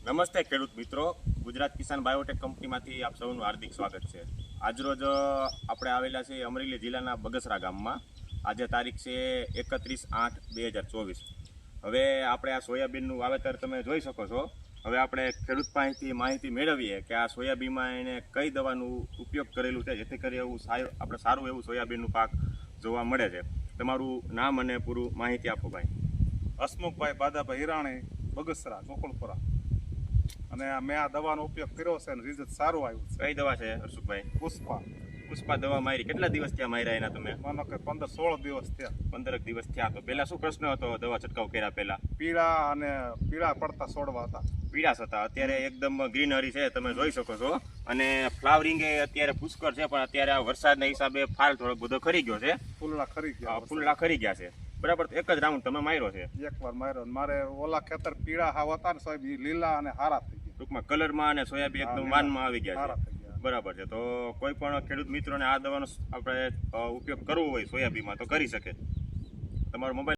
નમસ્તે ખેડૂત મિત્રો. ગુજરાત કિસાન બાયોટેક કંપનીમાંથી આપ સૌનું હાર્દિક સ્વાગત છે. આજરોજ આપણે આવેલા છે અમરેલી જિલ્લાના બગસરા ગામમાં. આજે તારીખ છે એકત્રીસ આઠ બે હજાર ચોવીસ. હવે આપણે આ સોયાબીનનું વાવેતર તમે જોઈ શકો છો. હવે આપણે ખેડૂત પાસેથી માહિતી મેળવીએ કે આ સોયાબીનમાં એને કઈ દવાનું ઉપયોગ કરેલું છે, જેથી કરી એવું સારું આપણે સારું એવું સોયાબીનનું પાક જોવા મળે છે. તમારું નામ અને પૂરું માહિતી આપો ભાઈ. હસમુખભાઈ બાદાભાઈ હિરાણી, બગસરા, ગોકુળપુરા. અને મેં આ દવાનો ઉપયોગ કર્યો છે અને રિઝલ્ટ સારું આવ્યું છે. કઈ દવા છે હર્ષુભાઈ પુષ્પા. પુષ્પા દવા મારી. કેટલા દિવસ ત્યાં માર્યા એના તમે? માનો કે પંદર સોળ દિવસ થયા. પંદરક દિવસ થયા. તો પહેલા શું પ્રશ્ન હતો દવા છંટકાવ કર્યા પહેલા? પીળા અને પીળા પડતા છોડવા હતા. પીળાશ હતા. અત્યારે એકદમ ગ્રીનરી છે તમે જોઈ શકો છો. અને ફ્લાવરિંગ એ અત્યારે પુષ્કળ છે પણ અત્યારે આ વરસાદના હિસાબે ફાલ થોડો બધો ખરી ગયો છે. ફૂલડા ખરી ગયા ફૂલડા ખરી ગયા છે. બરાબર એક જ રાઉન્ડ તમે માર્યો છે. એક વાર માર્યો. મારે ઓલા ખેતર પીળા હાવ હતા ને સાહેબ લીલા અને હારા થઈ ટૂંકમાં કલરમાં અને સોયાબીન એકદમ હા, વાનમાં આવી ગયા છે. બરાબર છે. તો કોઈ પણ ખેડૂત મિત્રોને આ દવાનો આપણે ઉપયોગ કરવો હોય સોયાબીનમાં તો કરી શકે. તમારો મોબાઈલ